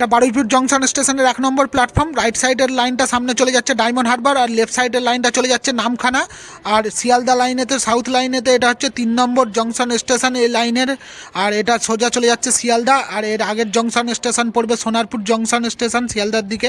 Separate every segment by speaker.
Speaker 1: এটা বারুইপুর জংশন স্টেশনের এক নম্বর প্ল্যাটফর্ম। রাইট সাইডের লাইনটা সামনে চলে যাচ্ছে ডায়মন্ড হারবার আর লেফট সাইডের লাইনটা চলে যাচ্ছে নামখানা। আর শিয়ালদা লাইনেতে সাউথ লাইনেতে এটা হচ্ছে তিন নম্বর জংশন স্টেশন এই লাইনের আর এটা সোজা চলে যাচ্ছে শিয়ালদা আর এর আগের জংশন স্টেশন পড়বে সোনারপুর জংশন স্টেশন শিয়ালদার দিকে।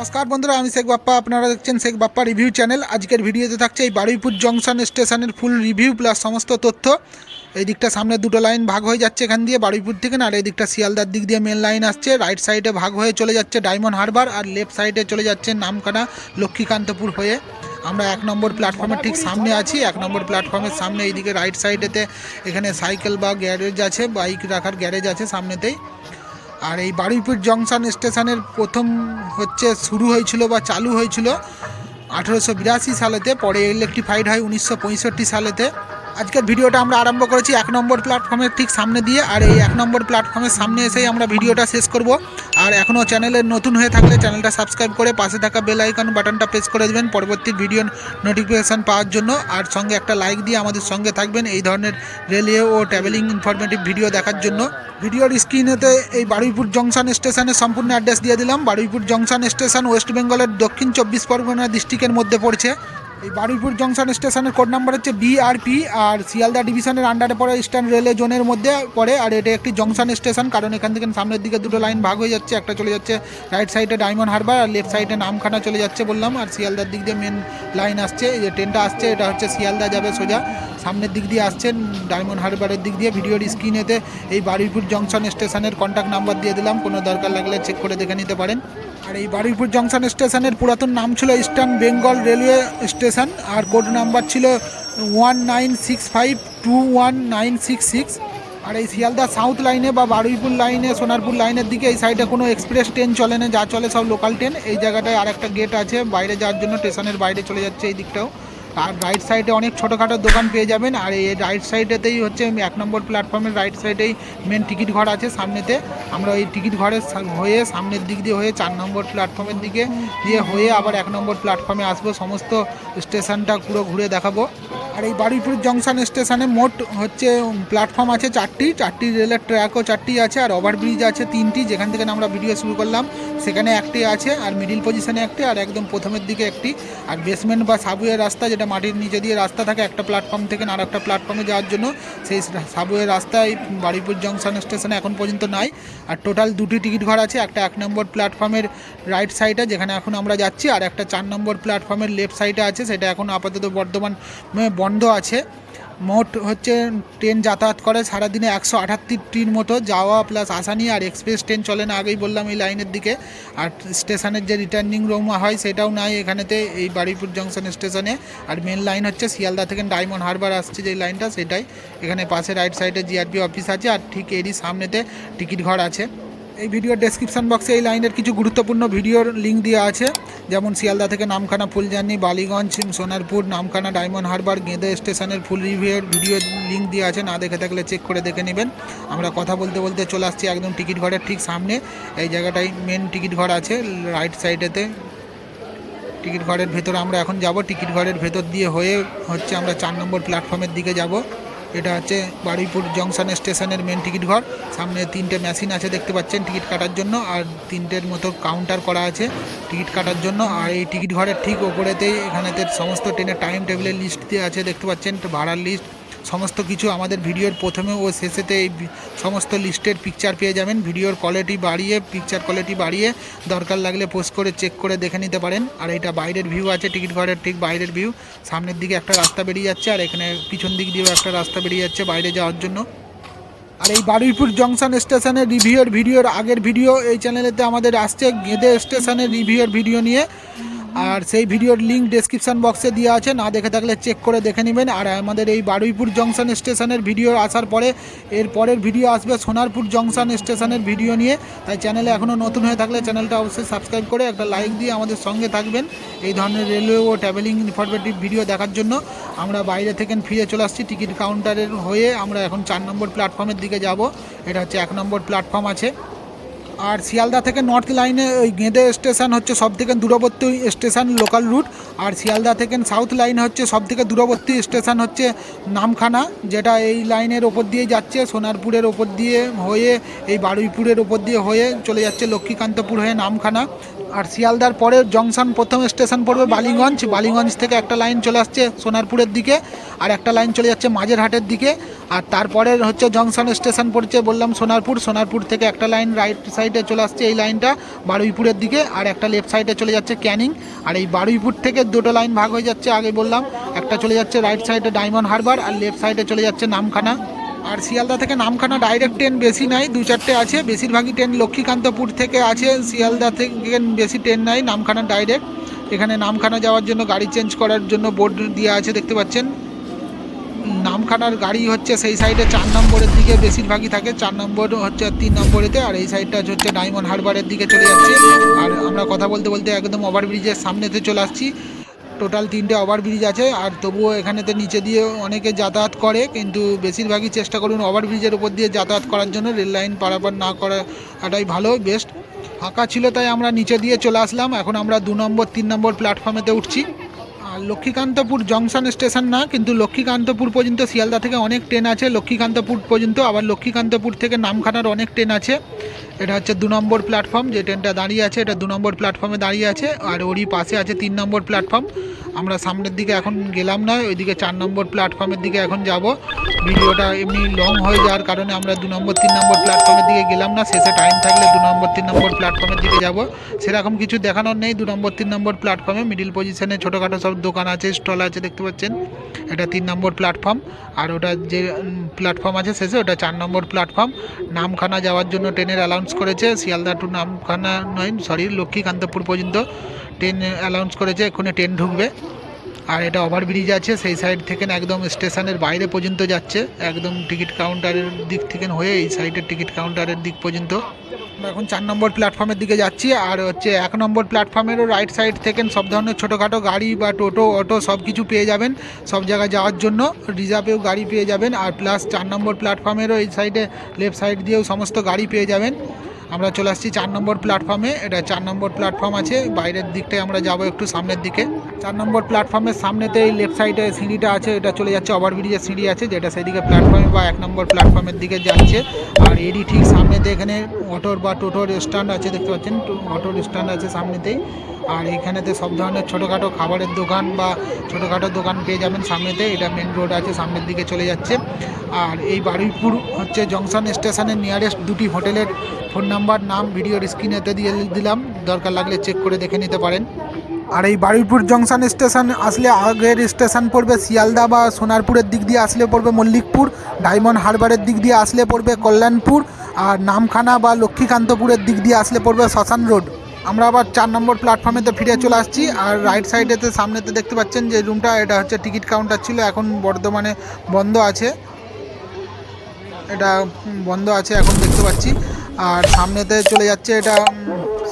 Speaker 1: নমস্কার বন্ধুরা, আমি শেখ বাপ্পা। আপনারা দেখছেন শেখ বাপ্পা রিভিউ চ্যানেল। আজকের ভিডিওতে থাকছে এই বারুইপুর জংশন স্টেশনের ফুল রিভিউ প্লাস সমস্ত তথ্য। এই দিকটা সামনে দুটো লাইন ভাগ হয়ে যাচ্ছে এখান দিয়ে বারুইপুর থেকে না আর এই দিকটা শিয়ালদার দিক দিয়ে মেন লাইন আসছে। রাইট সাইডে ভাগ হয়ে চলে যাচ্ছে ডায়মন্ড হারবার আর লেফট সাইডে চলে যাচ্ছে নামখানা লক্ষ্মীকান্তপুর হয়ে। আমরা এক নম্বর প্ল্যাটফর্মের ঠিক সামনে আছি। এক নম্বর প্ল্যাটফর্মের সামনে এইদিকে রাইট সাইডেতে এখানে সাইকেল বা গ্যারেজ আছে বাইক রাখার গ্যারেজ আছে সামনেতেই। আর এই বারুইপুর জংশন স্টেশনের প্রথম হচ্ছে শুরু হয়েছিল বা চালু হয়েছিল আঠেরোশো বিরাশি সালেতে, পরে ইলেকট্রিফাইড হয় উনিশশো পঁয়ষট্টি সালেতে। আজকের ভিডিওটা আমরা আরম্ভ করেছি এক নম্বর প্ল্যাটফর্মের ঠিক সামনে দিয়ে, আর এই এক নম্বর প্ল্যাটফর্মের সামনে এসেই আমরা ভিডিওটা শেষ করব। আর এখনও চ্যানেলে নতুন হয়ে থাকলে চ্যানেলটা সাবস্ক্রাইব করে পাশে থাকা বেল আইকন বাটনটা প্রেস করে দেবেন পরবর্তী ভিডিও নোটিফিকেশান পাওয়ার জন্য। আর সঙ্গে একটা লাইক দিয়ে আমাদের সঙ্গে থাকবেন এই ধরনের রেলওয়ে ও ট্রাভেলিং ইনফরমেটিভ ভিডিও দেখার জন্য। ভিডিওর স্ক্রিনেতে এই বারুইপুর জংশন স্টেশনের সম্পূর্ণ অ্যাড্রেস দিয়ে দিলাম। বারুইপুর জংশন স্টেশন ওয়েস্ট বেঙ্গলের দক্ষিণ চব্বিশ পরগনা ডিস্ট্রিক্টের মধ্যে পড়ছে। এই Baruipur junction station code number হচ্ছে বিআরপি আর শিয়ালদা ডিভিশনের আন্ডারে পড়ে ইস্টার্ন রেলওয়ে জোনের মধ্যে পড়ে, আর এটা একটি জংশন স্টেশন, কারণ এখান থেকে সামনের দিকে দুটো লাইন ভাগ হয়ে যাচ্ছে, একটা চলে যাচ্ছে রাইট সাইডে ডায়মন্ড হারবার আর লেফট সাইডে নামখানা চলে যাচ্ছে বললাম, আর শিয়ালদার দিক দিয়ে মেন লাইন আসছে, এই যে ট্রেনটা আসছে, এটা হচ্ছে শিয়ালদা যাবে সোজা, সামনের দিক দিয়ে আসছেন ডায়মন্ড হারবারের দিক দিয়ে, ভিডিওর স্ক্রিনেতে এই বারুইপুর জংশন স্টেশনের কন্ট্যাক্ট নাম্বার দিয়ে দিলাম, কোনো দরকার লাগলে চেক করে দেখে নিতে পারেন। আর এই বারুইপুর জংশন স্টেশনের পুরাতন নাম ছিল ইস্টার্ন বেঙ্গল রেলওয়ে স্টেশন আর কোড নাম্বার ছিল one nine six five two one nine six six আর এই শিয়ালদা সাউথ লাইনে বা বারুইপুর লাইনে সোনারপুর লাইনের দিকে এই সাইডে কোনো এক্সপ্রেস ট্রেন চলে না, যা চলে সব লোকাল ট্রেন এই জায়গাটায় আর একটা গেট আছে, বাইরে যাওয়ার জন্য স্টেশনের বাইরে চলে যাচ্ছে এই দিকটাও। আর রাইট সাইডে অনেক ছোটোখাটো দোকান পেয়ে যাবেন। আর এই রাইট সাইডেতেই হচ্ছে এক নম্বর প্ল্যাটফর্মের রাইট সাইডেই মেন টিকিট ঘর আছে সামনেতে। আমরা ওই টিকিট ঘরের হয়ে সামনের দিক দিয়ে হয়ে চার নম্বর প্ল্যাটফর্মের দিকে দিয়ে হয়ে আবার এক নম্বর প্ল্যাটফর্মে আসব। সমস্ত স্টেশনটা পুরো ঘুরে দেখাবো। আর এই বারুইপুর জংশন স্টেশনে মোট হচ্ছে প্ল্যাটফর্ম আছে চারটি। চারটি রেলের ট্র্যাকও চারটি আছে, আর ওভারব্রিজ আছে তিনটি। যেখান থেকে আমরা ভিডিও শুরু করলাম, সেখানে একটি আছে, আর মিডিল পজিশনে একটি, আর একদম প্রথমের দিকে একটি। আর বেসমেন্ট বা সাবওয়ে রাস্তা যেটা মাটির নিচে দিয়ে রাস্তা থাকে, একটা প্ল্যাটফর্ম থেকে আর একটা প্ল্যাটফর্মে যাওয়ার জন্য, সেই সাবওয়ে রাস্তায় বারুইপুর জংশন স্টেশনে এখন পর্যন্ত নাই। আর টোটাল দুটি টিকিট ঘর আছে, একটা এক নম্বর প্ল্যাটফর্মের রাইট সাইডে যেখানে এখন আমরা যাচ্ছি, আর একটা চার নম্বর প্ল্যাটফর্মের লেফট সাইডে আছে, সেটা এখন আপাতত বর্ধমান বন্ধ আছে। মোট হচ্ছে ট্রেন যাতায়াত করে সারাদিনে একশো আটাত্তরটির মতো। যাওয়া প্লাস আসা নিয়ে আর এক্সপ্রেস ট্রেন চলে না, আগেই বললাম এই লাইনের দিকে। আর স্টেশনের যে রিটার্নিং রুম হয় সেটাও নাই এখানেতে এই বারুইপুর জংশন স্টেশনে আর মেন লাইন হচ্ছে শিয়ালদা থেকে ডায়মন্ড হারবার আসছে যে লাইনটা সেটাই। এখানে পাশে রাইট সাইডে জিআরপি অফিস আছে আর ঠিক এরই সামনেতে টিকিট ঘর আছে। ভিডিওর ডেসক্রিপশন বক্সে এই লাইনের কিছু গুরুত্বপূর্ণ ভিডিওর লিঙ্ক দেওয়া আছে। যেমন শিয়ালদা থেকে নামখানা ফুলজানি, বালিগঞ্জ, সোনারপুর, নামখানা ডায়মন্ড হারবার গেঁদে স্টেশনের ফুল রিভিউয়ের ভিডিও লিঙ্ক দেওয়া আছে। না দেখে থাকলে চেক করে দেখে নেবেন। আমরা কথা বলতে বলতে চলে আসছি একদম টিকিট ঘরের ঠিক সামনে। এই জায়গাটায় মেন টিকিট ঘর আছে রাইট সাইডেতে টিকিট ঘরের ভেতরে আমরা এখন যাব। টিকিট ঘরের ভেতর দিয়ে হয়ে হচ্ছে আমরা চার নম্বর প্ল্যাটফর্মের দিকে যাব। এটা হচ্ছে বারুইপুর জংশন স্টেশনের মেন টিকিট ঘর। সামনে তিনটে মেশিন আছে, দেখতে পাচ্ছেন টিকিট কাটার জন্য। আর তিনটের মতো কাউন্টার করা আছে টিকিট কাটার জন্য। আর এই টিকিট ঘরের ঠিক ওপরেতেই এখানেতে সমস্ত ট্রেনের টাইম টেবিলের লিস্ট দিয়ে আছে, দেখতে পাচ্ছেন, ভাড়ার লিস্ট সমস্ত কিছু আমাদের ভিডিওর প্রথমে ও শেষেতে এই সমস্ত লিস্টের পিকচার পেয়ে যাবেন। ভিডিওর কোয়ালিটি বাড়িয়ে পিকচার কোয়ালিটি বাড়িয়ে দরকার লাগলে পোস্ট করে চেক করে দেখে নিতে পারেন। আর এটা বাইরের ভিউ আছে টিকিট ঘরের ঠিক বাইরের ভিউ সামনের দিকে একটা রাস্তা বেরিয়ে যাচ্ছে আর এখানে পিছন দিক দিয়েও একটা রাস্তা বেরিয়ে যাচ্ছে বাইরে যাওয়ার জন্য। আর এই বারুইপুর জংশন স্টেশনের রিভিউর ভিডিওর আগের ভিডিও এই চ্যানেলেতে আমাদের আসছে। গেঁদে স্টেশনের রিভিউর ভিডিও নিয়ে। আর সেই ভিডিওর লিঙ্ক ডেসক্রিপশন বক্সে দেওয়া আছে, না দেখে থাকলে চেক করে দেখে নেবেন। আর আমাদের এই বারুইপুর জংশন স্টেশনের ভিডিও আসার পরে, এর পরের ভিডিও আসবে সোনারপুর জংশন স্টেশনের ভিডিও নিয়ে। তাই চ্যানেলে এখনও নতুন হয়ে থাকলে চ্যানেলটা অবশ্যই সাবস্ক্রাইব করে একটা লাইক দিয়ে আমাদের সঙ্গে থাকবেন। এই ধরনের রেলওয়ে ও ট্রাভেলিং ইনফরমেটিভ ভিডিও দেখার জন্য। আমরা বাইরে থেকে ফিরে চলে আসছি টিকিট কাউন্টারের হয়ে। আমরা এখন চার নম্বর প্ল্যাটফর্মের দিকে যাব। এটা হচ্ছে এক নম্বর প্ল্যাটফর্ম আছে। আর শিয়ালদা থেকে নর্থ লাইনে ওই গেঁদে স্টেশন হচ্ছে সব থেকে দূরবর্তী স্টেশন লোকাল রুট আর শিয়ালদা থেকে সাউথ লাইন হচ্ছে সব থেকে দূরবর্তী স্টেশন হচ্ছে নামখানা, যেটা এই লাইনের ওপর দিয়ে যাচ্ছে, সোনারপুরের ওপর দিয়ে হয়ে, এই বারুইপুরের ওপর দিয়ে হয়ে চলে যাচ্ছে লক্ষ্মীকান্তপুর হয়ে নামখানা। আর শিয়ালদার পরে জংশন প্রথম স্টেশন পড়বে বালিগঞ্জ। বালিগঞ্জ থেকে একটা লাইন চলে আসছে সোনারপুরের দিকে আর একটা লাইন চলে যাচ্ছে মাঝেরহাটের দিকে। আর তারপরে হচ্ছে জংশন স্টেশন পড়ছে বললাম সোনারপুর। সোনারপুর থেকে একটা লাইন রাইট সাইডে চলে আসছে এই লাইনটা বারুইপুরের দিকে আর একটা লেফট সাইডে চলে যাচ্ছে ক্যানিং। আর এই বারুইপুর থেকে দুটো লাইন ভাগ হয়ে যাচ্ছে, আগে বললাম। একটা চলে যাচ্ছে রাইট সাইডে ডায়মন্ড হারবার আর লেফট সাইডে চলে যাচ্ছে নামখানা। আর শিয়ালদা থেকে নামখানা ডাইরেক্ট ট্রেন বেশি নাই, দু চারটে আছে। বেশিরভাগই ট্রেন লক্ষ্মীকান্তপুর থেকে আছে, শিয়ালদা থেকে বেশি ট্রেন নাই, নামখানা ডাইরেক্ট এখানে নামখানা যাওয়ার জন্য গাড়ি চেঞ্জ করার জন্য বোর্ড দেওয়া আছে, দেখতে পাচ্ছেন? নামখানার গাড়ি হচ্ছে সেই সাইডে চার নম্বরের দিকে বেশিরভাগই থাকে, চার নম্বর হচ্ছে তিন নম্বরেতে, আর এই সাইডটা হচ্ছে ডায়মন্ড হারবারের দিকে চলে যাচ্ছে। আর আমরা কথা বলতে বলতে একদম ওভারব্রিজের সামনেতে চলে আসছি। টোটাল তিনটে ওভারব্রিজ আছে আর তবুও এখানেতে নিচে দিয়ে অনেকে যাতায়াত করে, কিন্তু বেশিরভাগই চেষ্টা করুন ওভারব্রিজের উপর দিয়ে যাতায়াত করার জন্য, রেল লাইন পারাপার না করাটাই ভালো, বেস্ট। ফাঁকা ছিল তাই আমরা নিচে দিয়ে চলে আসলাম, এখন আমরা দু নম্বর, তিন নম্বর প্ল্যাটফর্মেতে উঠছি। আর লক্ষ্মীকান্তপুর জংশন স্টেশন না, কিন্তু লক্ষ্মীকান্তপুর পর্যন্ত শিয়ালদা থেকে অনেক ট্রেন আছে, লক্ষ্মীকান্তপুর পর্যন্ত, আবার লক্ষ্মীকান্তপুর থেকে নামখানার অনেক ট্রেন আছে। এটা হচ্ছে দু নম্বর প্ল্যাটফর্ম যে ট্রেনটা দাঁড়িয়ে আছে এটা দু নম্বর প্ল্যাটফর্মে দাঁড়িয়ে আছে, আর ওরই পাশে আছে তিন নম্বর প্ল্যাটফর্ম আমরা সামনের দিকে এখন গেলাম না, ওইদিকে চার নম্বর প্ল্যাটফর্মের দিকে এখন যাব। ভিডিওটা এমনি লং হয়ে যাওয়ার কারণে আমরা দু নম্বর, তিন নম্বর প্ল্যাটফর্মের দিকে গেলাম না, শেষে টাইম থাকলে দু নম্বর, তিন নম্বর প্ল্যাটফর্মের দিকে যাব। সেরকম কিছু দেখানোর নেই, দু নম্বর, তিন নম্বর প্ল্যাটফর্মে মিডিল পজিশনে ছোটোখাটো সব দোকান আছে স্টল আছে, দেখতে পাচ্ছেন? এটা তিন নম্বর প্ল্যাটফর্ম আর ওটা যে প্ল্যাটফর্ম আছে শেষে, ওটা চার নম্বর প্ল্যাটফর্ম নামখানা যাওয়ার জন্য ট্রেনের অ্যালাউন্স করেছে শিয়ালদা টু নামখানা নয় সরি লক্ষ্মীকান্তপুর পর্যন্ত ট্রেন অ্যালাউন্স করেছে, এক্ষুনি ট্রেন ঢুকবে। আর এটা ওভারব্রিজ আছে, সেই সাইড থেকে একদম স্টেশনের বাইরে পর্যন্ত যাচ্ছে, একদম টিকিট কাউন্টারের দিক থেকে হয়ে এই সাইডের টিকিট কাউন্টারের দিক পর্যন্ত। এখন চার নম্বর প্ল্যাটফর্মের দিকে যাচ্ছি, আর হচ্ছে এক নম্বর প্ল্যাটফর্মেরও রাইট সাইড থেকে সব ধরনের ছোটোখাটো গাড়ি বা টোটো, অটো সব কিছু পেয়ে যাবেন, সব জায়গায় যাওয়ার জন্য। রিজার্ভেও গাড়ি পেয়ে যাবেন, আর প্লাস চার নম্বর প্ল্যাটফর্মেরও এই সাইডে লেফট সাইড দিয়েও সমস্ত গাড়ি পেয়ে যাবেন। আমরা চলে আসছি চার নম্বর প্ল্যাটফর্মে এটা চার নম্বর প্ল্যাটফর্ম আছে। বাইরের দিকটায় আমরা যাব একটু সামনের দিকে। চার নম্বর প্ল্যাটফর্মের সামনেতে এই লেফট সাইডে সিঁড়িটা আছে, এটা চলে যাচ্ছে ওভারব্রিজের সিঁড়ি আছে, যেটা সেদিকে প্ল্যাটফর্মে বা এক নম্বর প্ল্যাটফর্মের দিকে যাচ্ছে। আর এরই ঠিক সামনেতে এখানে অটোর বা টোটোর স্ট্যান্ড আছে, দেখতে পাচ্ছেন অটোর স্ট্যান্ড আছে সামনেতেই। আর এখানেতে সব ধরনের ছোটোখাটো খাবারের দোকান বা ছোটোখাটো দোকান পেয়ে যাবেন সামনেতে, এটা মেন রোড আছে, সামনের দিকে চলে যাচ্ছে। আর এই বারুইপুর হচ্ছে জংশন স্টেশনের নিয়ারেস্ট দুটি হোটেলের ফোন নাম্বার নাম ভিডিওর স্ক্রিনেতে দিয়ে দিলাম, দরকার লাগলে চেক করে দেখে নিতে পারেন। আর এই বারুইপুর জংশন স্টেশন আসলে আগের স্টেশন পড়বে শিয়ালদা বা সোনারপুরের দিক দিয়ে আসলে পড়বে মল্লিকপুর, ডায়মন্ড হারবারের দিক দিয়ে আসলে পড়বে কল্যাণপুর আর নামখানা বা লক্ষ্মীকান্তপুরের দিক দিয়ে আসলে পড়বে শ্মশান রোড। আমরা আবার চার নম্বর প্ল্যাটফর্মেতে ফিরে চলে আসছি আর রাইট সাইডেতে সামনেতে দেখতে পাচ্ছেন যে রুমটা এটা হচ্ছে টিকিট কাউন্টার ছিল, এখন বর্তমানে বন্ধ আছে। এটা বন্ধ আছে, এখন দেখতে পাচ্ছি। আর সামনেতে চলে যাচ্ছে এটা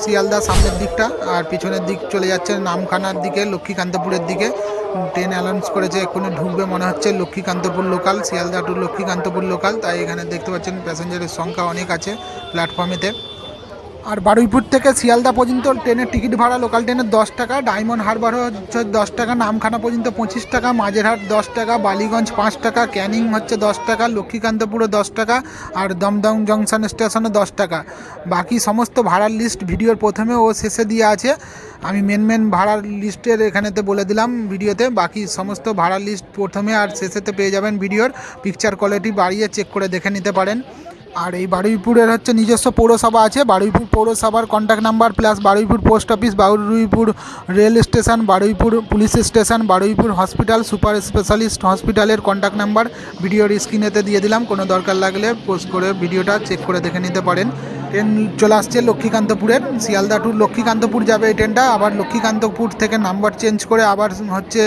Speaker 1: শিয়ালদা সামনের দিকটা, আর পিছনের দিক চলে যাচ্ছে নামখানার দিকে, লক্ষ্মীকান্তপুরের দিকে। ট্রেন অ্যানাউন্স করেছে, এক্ষুনি ঢুকবে মনে হচ্ছে Lakshmikantapur local Sealdah to Lakshmikantapur local তাই এখানে দেখতে পাচ্ছেন প্যাসেঞ্জারের সংখ্যা অনেক আছে প্ল্যাটফর্মেতে আর বারুইপুর থেকে শিয়ালদা পর্যন্ত ট্রেনের টিকিট ভাড়া, লোকাল ট্রেনের দশ টাকা, ডায়মন্ড হারবার হচ্ছে দশ টাকা, নামখানা পর্যন্ত পঁচিশ টাকা, মাঝেরহাট দশ টাকা, বালিগঞ্জ পাঁচ টাকা, ক্যানিং হচ্ছে দশ টাকা লক্ষ্মীকান্তপুরে দশ টাকা, আর দমদম জংশন স্টেশনে দশ টাকা। বাকি সমস্ত ভাড়ার লিস্ট ভিডিওর প্রথমে ও শেষে দিয়ে আছে। আমি মেন মেন ভাড়ার লিস্টের এখানেতে বলে দিলাম ভিডিওতে। বাকি সমস্ত ভাড়ার লিস্ট প্রথমে আর শেষেতে পেয়ে যাবেন ভিডিওর। পিকচার কোয়ালিটি বাড়িয়ে চেক করে দেখে নিতে পারেন। আর এই বারুইপুরের হচ্ছে নিজস্ব পৌরসভা আছে। বারুইপুর পৌরসভার contact number plus Baruipur post office Baruipur rail station Baruipur police station Baruipur hospital super specialist হসপিটালের কন্ট্যাক্ট নাম্বার ভিডিওর স্ক্রিনেতে দিয়ে দিলাম। কোনো দরকার লাগলে পোস্ট করে ভিডিওটা চেক করে দেখে নিতে পারেন। ট্রেন চলে আসছে লক্ষ্মীকান্তপুরের, শিয়ালদা টু লক্ষ্মীকান্তপুর যাবে এই ট্রেনটা আবার লক্ষ্মীকান্তপুর থেকে নাম্বার চেঞ্জ করে আবার হচ্ছে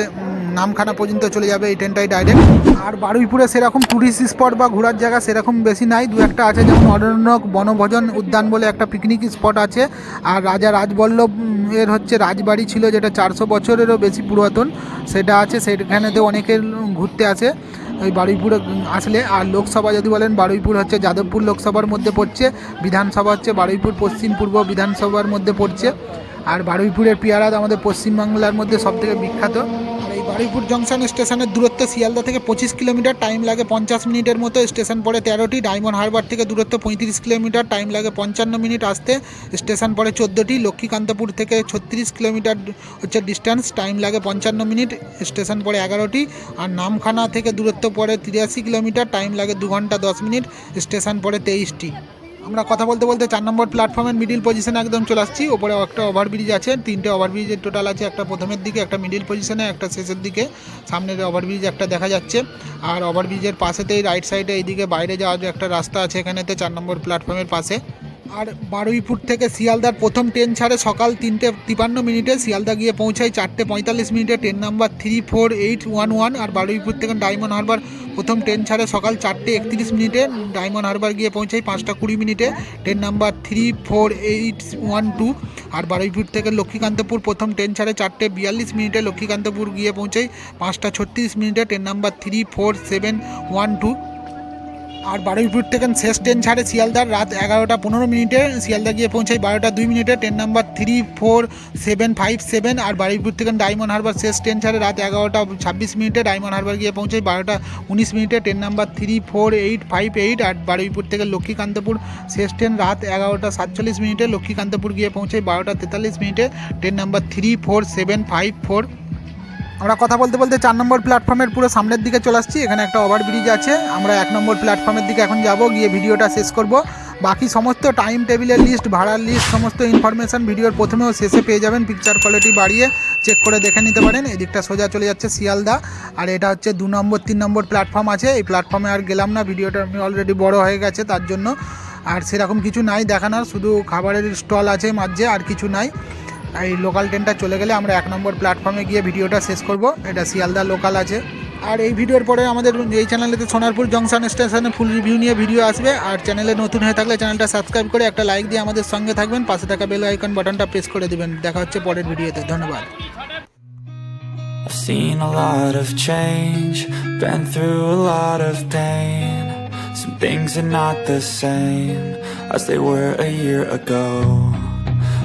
Speaker 1: নামখানা পর্যন্ত চলে যাবে এই ট্রেনটাই ডাইরেক্ট আর বারুইপুরে সেরকম ট্যুরিস্ট স্পট বা ঘোরার জায়গা সেরকম বেশি নাই। দু একটা আছে যেমন অরণ্যক বনভোজন উদ্যান বলে একটা পিকনিক স্পট আছে। আর রাজা রাজবল্লভ এর হচ্ছে রাজবাড়ি ছিল যেটা চারশো বছরেরও বেশি পুরাতন। সেটা আছে, সেখানেতে অনেকে ঘুরতে আসে ওই বারুইপুরে আসলে। আর লোকসভা যদি বলেন, বারুইপুর হচ্ছে যাদবপুর লোকসভার মধ্যে পড়ছে, বিধানসভা হচ্ছে বারুইপুর পশ্চিম পূর্ব বিধানসভার মধ্যে পড়ছে। আর বারুইপুরের পেয়ারা আমাদের পশ্চিমবাংলার মধ্যে সবথেকে বিখ্যাত। বারুইপুর জংশন স্টেশনের দূরত্ব শিয়ালদা থেকে পঁচিশ কিলোমিটার, টাইম লাগে পঞ্চাশ মিনিটের মতো। স্টেশন পড়ে তেরোটি, ডায়মন্ড হারবার থেকে দূরত্ব পঁয়ত্রিশ কিলোমিটার, টাইম লাগে পঞ্চান্ন মিনিট আসতে। স্টেশন পড়ে চোদ্দোটি, লক্ষ্মীকান্তপুর থেকে ছত্রিশ কিলোমিটার হচ্ছে ডিস্টেন্স, টাইম লাগে পঞ্চান্ন মিনিট। স্টেশন পড়ে এগারোটি, আর নামখানা থেকে দূরত্ব পড়ে তিরাশি কিলোমিটার, টাইম লাগে দু ঘণ্টা দশ মিনিট। স্টেশন পড়ে তেইশটি। আমরা কথা বলতে বলতে চার নম্বর প্ল্যাটফর্মের মিডিল পজিশনে একদম চলে আসছি। ওপরে একটা ওভারব্রিজ আছে, তিনটে ওভারব্রিজের টোটাল আছে, একটা প্রথমের দিকে, একটা মিডিল পজিশনে একটা শেষের দিকে। সামনের ওভারব্রিজ একটা দেখা যাচ্ছে। আর ওভারব্রিজের পাশেতেই রাইট সাইডে এইদিকে বাইরে যাওয়ার একটা রাস্তা আছে, এখানেতে চার নম্বর প্ল্যাটফর্মের পাশে। আর বারুইপুর থেকে শিয়ালদার প্রথম ট্রেন ছাড়ে সকাল তিনটে তিপান্ন মিনিটে শিয়ালদা গিয়ে পৌঁছায় চারটে পঁয়তাল্লিশ মিনিটে। Train number three four eight one one আর বারুইপুর থেকে ডায়মন্ড হারবার প্রথম ট্রেন ছাড়ে সকাল চারটে একত্রিশ মিনিটে। ডায়মন্ড হারবার গিয়ে পৌঁছায় পাঁচটা কুড়ি মিনিটে। Train number three four eight one two আর বারুইপুর থেকে লক্ষ্মীকান্তপুর প্রথম ট্রেন ছাড়ে চারটে বিয়াল্লিশ মিনিটে। লক্ষ্মীকান্তপুর গিয়ে পৌঁছায় পাঁচটা ছত্রিশ মিনিটে। Train number three four seven one two আর বারুইপুর থেকে শেষ ট্রেন ছাড়ে শিয়ালদার। রাত এগারোটা পনেরো মিনিটে শিয়ালদা গিয়ে পৌঁছায় বারোটা দুই মিনিটে। Train number three four seven five seven আর বারুইপুর থেকে ডায়মন্ড হারবার শেষ ট্রেন ছাড়ে রাত এগারোটা ছাব্বিশ মিনিটে। ডায়মন্ড হারবার গিয়ে পৌঁছায় বারোটা উনিশ মিনিটে। Train number three four eight five eight আর বারুইপুর থেকে লক্ষ্মীকান্তপুর শেষ ট্রেন রাত এগারোটা সাতচল্লিশ মিনিটে। লক্ষ্মীকান্তপুর গিয়ে পৌঁছায় বারোটা তেতাল্লিশ মিনিটে। Train number three four seven five four আমরা কথা বলতে বলতে চার নম্বর প্ল্যাটফর্মের পুরো সামনের দিকে চলে আসছি। এখানে একটা ওভারব্রিজ আছে। আমরা এক নম্বর প্ল্যাটফর্মের দিকে এখন যাব, গিয়ে ভিডিওটা শেষ করব। বাকি সমস্ত টাইম টেবিলের লিস্ট ভাড়ার লিস্ট সমস্ত ইনফরমেশন ভিডিওর প্রথমেও শেষে পেয়ে যাবেন। পিকচার কোয়ালিটি বাড়িয়ে চেক করে দেখে নিতে পারেন। এদিকটা সোজা চলে যাচ্ছে শিয়ালদা। আর এটা হচ্ছে দু নম্বর, তিন নম্বর প্ল্যাটফর্ম আছে। এই প্ল্যাটফর্মে আর গেলাম না। ভিডিওটা আমি অলরেডি বড় হয়ে গেছে তার জন্য। আর সেরকম কিছু নাই দেখানোর। শুধু খাবারের স্টল আছে মাঝে, আর কিছু নাই। এই লোকাল ট্রেনটা চলে গেলে আমরা এক নম্বর প্ল্যাটফর্মে গিয়ে ভিডিওটা শেষ করব। এটা শিয়ালদা লোকাল আছে। আর এই ভিডিওর পরে আমাদের এই চ্যানেলেতে সোনারপুর জংশন স্টেশনে ফুল রিভিউ নিয়ে ভিডিও আসবে। আর চ্যানেলে নতুন হয়ে থাকলে চ্যানেলটা সাবস্ক্রাইব করে একটা লাইক দিয়ে আমাদের সঙ্গে থাকবেন। পাশে থাকা বেল আইকন বাটনটা প্রেস করে দেবেন। দেখা হচ্ছে পরের ভিডিওতে ধন্যবাদ।
Speaker 2: I've seen a lot of change, been through a lot of pain. Some things are not the same as they were a year ago.